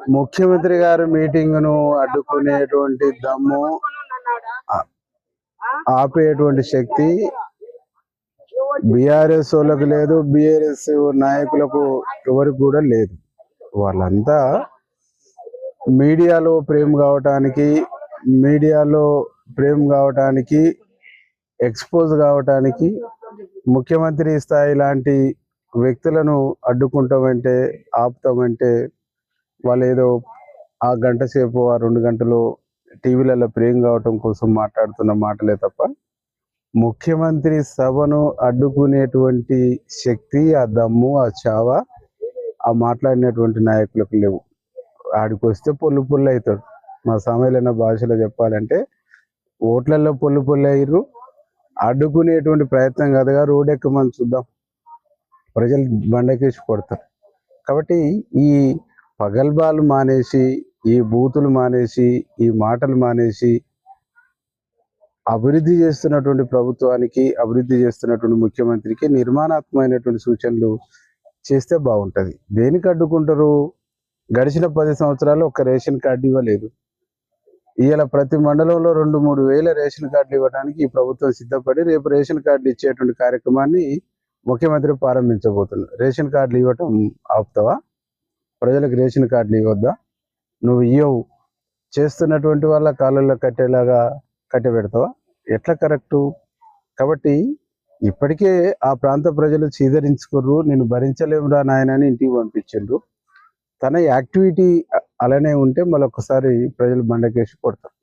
ముఖ్యమంత్రి గారి మీటింగ్ను అడ్డుకునేటువంటి దమ్ము ఆపేటువంటి శక్తి బీఆర్ఎస్ వాళ్ళకు లేదు బీఆర్ఎస్ నాయకులకు ఎవరికి కూడా లేదు. వాళ్ళంతా మీడియాలో ప్రేమ కావటానికి మీడియాలో ప్రేమ కావటానికి ఎక్స్పోజ్ కావటానికి ముఖ్యమంత్రి స్థాయి లాంటి వ్యక్తులను అడ్డుకుంటామంటే ఆపుతామంటే వాళ్ళు ఏదో ఆ గంట సేపు ఆ రెండు గంటలు టీవీలలో ప్రేమ కావటం కోసం మాట్లాడుతున్న మాటలే తప్ప ముఖ్యమంత్రి సభను అడ్డుకునేటువంటి శక్తి ఆ దమ్ము ఆ చావ ఆ మాట్లాడినటువంటి నాయకులకు లేవు. ఆడికి వస్తే పొల్లు పొల్లు అవుతాడు మా సమైలైన భాషలో చెప్పాలంటే ఓట్లలో పొల్లు పొల్లు అయ్యారు అడ్డుకునేటువంటి ప్రయత్నం కదగా రోడ్ ఎక్కమని చూద్దాం. ప్రజలు బండకేసి కొడతారు. కాబట్టి ఈ పగల్బాలు మానేసి ఈ బూతులు మానేసి ఈ మాటలు మానేసి అభివృద్ధి చేస్తున్నటువంటి ప్రభుత్వానికి అభివృద్ధి చేస్తున్నటువంటి ముఖ్యమంత్రికి నిర్మాణాత్మకమైనటువంటి సూచనలు చేస్తే బాగుంటుంది. దేనికి అడ్డుకుంటారు? గడిచిన పది సంవత్సరాలు ఒక రేషన్ కార్డు ఇవ్వలేదు. ఇవాళ ప్రతి మండలంలో రెండు మూడు వేల రేషన్ కార్డులు ఇవ్వడానికి ఈ ప్రభుత్వం సిద్ధపడి రేపు రేషన్ కార్డులు ఇచ్చేటువంటి కార్యక్రమాన్ని ముఖ్యమంత్రి ప్రారంభించబోతున్నారు. రేషన్ కార్డులు ఇవ్వటం ఆపుతావా? ప్రజలకు రేషన్ కార్డులు ఇవ్వద్దా? నువ్వు ఇవ్వవు చేస్తున్నటువంటి వాళ్ళ కాళ్ళల్లో కట్టేలాగా కట్టబెడతావా ఎట్లా కరెక్టు? కాబట్టి ఇప్పటికే ఆ ప్రాంత ప్రజలు చీదరించుకోర్రు నేను భరించలేమురా నాయన అని ఇంటికి పంపించిండ్రు. తన యాక్టివిటీ అలానే ఉంటే మళ్ళొకసారి ప్రజలు బండకేసి కొడతారు.